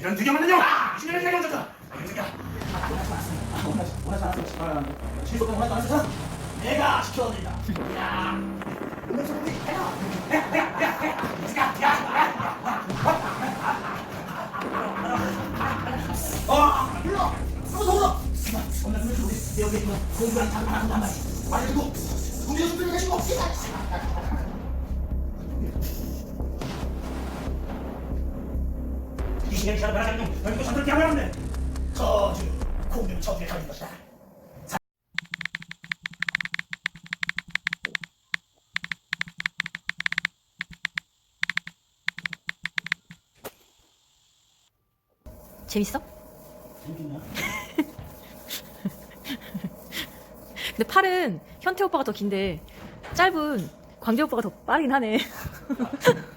이런 드디어 만든 영! 신의 내가 졌다! 이 새끼야! 원하지 않았어. 실속은 원하지 않았어. 내가 시켜드린다. 야, 오늘 좀 우리 해라. 아, 불러. 어서 불러. 오늘 좀 우리 여기 있는 공부한 장난 한단 말이야. 말해주고 우리 좀 들려가지고. 이 시간 변하지 않는 결국 선들게 하면 안 돼! 저주 공룡 저주에 걸린 것이다. 재밌어? 재밌냐? 근데 팔은 현태 오빠가 더 긴데 짧은 광재 오빠가 더 빠르긴 하네.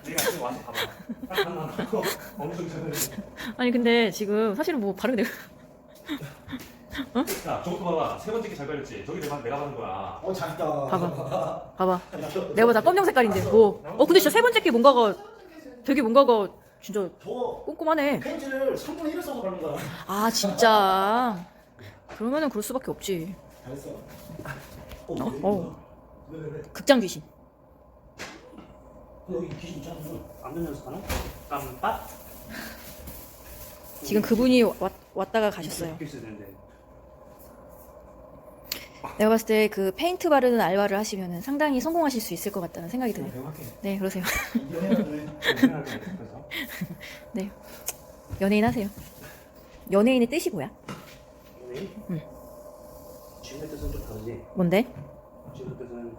내가 지금 와서 봐봐. 엄청 잘해. 아니 근데 지금 사실은 뭐 바른 게 내가 야, 저것도 봐봐. 세 번째 게 잘 걸렸지. 저기 내가, 내가 받은 거야. 어 잘했다. 봐봐. 봐봐. 내가 다 검정 색깔인데 뭐. 어 근데 진짜 세 번째 게 뭔가가 되게 뭔가가 진짜 저 꼼꼼하네. 펜트를 3분의 1을 써서 바른 거야. 아 진짜. 그러면은 그럴 수밖에 없지. 잘했어. 어? 어. 왜, 왜, 왜? 극장 귀신. 여기 귀신 있잖아. 안면 연습하나? 깜빡? 지금 그분이 왔, 왔다가 가셨어요. 이렇게 있어야 되는데. 내가 봤을 때 그 페인트 바르는 알바를 하시면 상당히 성공하실 수 있을 것 같다는 생각이 드네요. 배워할게. 네 그러세요. 연애는 생각할게. 그래서. 네. 연예인 하세요. 연예인의 뜻이 뭐야? 연예인? 응. 지금의 뜻은 좀 다르지. 뭔데? 지금의 뜻은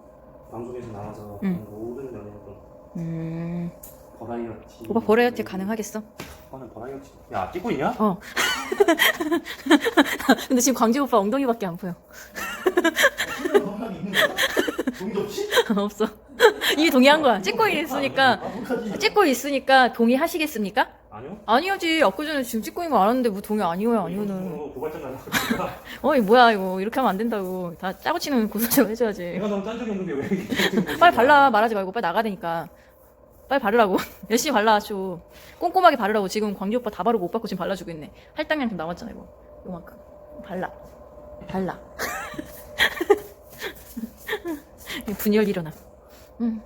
방송에서 나와서 응. 모든 연예인들 음. 버라이어티. 오빠 버라이어티 가능하겠어? 오빠는 버라이어티. 야, 찍고 있냐? 어. 근데 지금 광재 오빠 엉덩이밖에 안 보여. 동의 없이? 없어. 이미 동의한 거야. 찍고 있으니까 아, 못하지. 찍고 있으니까 동의하시겠습니까? 아니요. 아니요지. 아까 전에 지금 찍고 있는 거 알았는데 뭐 동의 아니오요 아니오는. 이거 고발장 날라. 어이 뭐야 이거 이렇게 하면 안 된다고. 다 짜고 치는 고소 좀 해줘야지. 내가 너무 짠 적이 없는데 왜 이렇게. 빨리 발라 말하지 말고 빨리 나가야 되니까. 빨리 바르라고. 열심히 발라 줘. 꼼꼼하게 바르라고. 지금 광재 오빠 다 바르고 오빠 거 지금 발라주고 있네. 할당량 좀 남았잖아 이거. 요만큼. 발라. 발라. 분열 일어나. 응.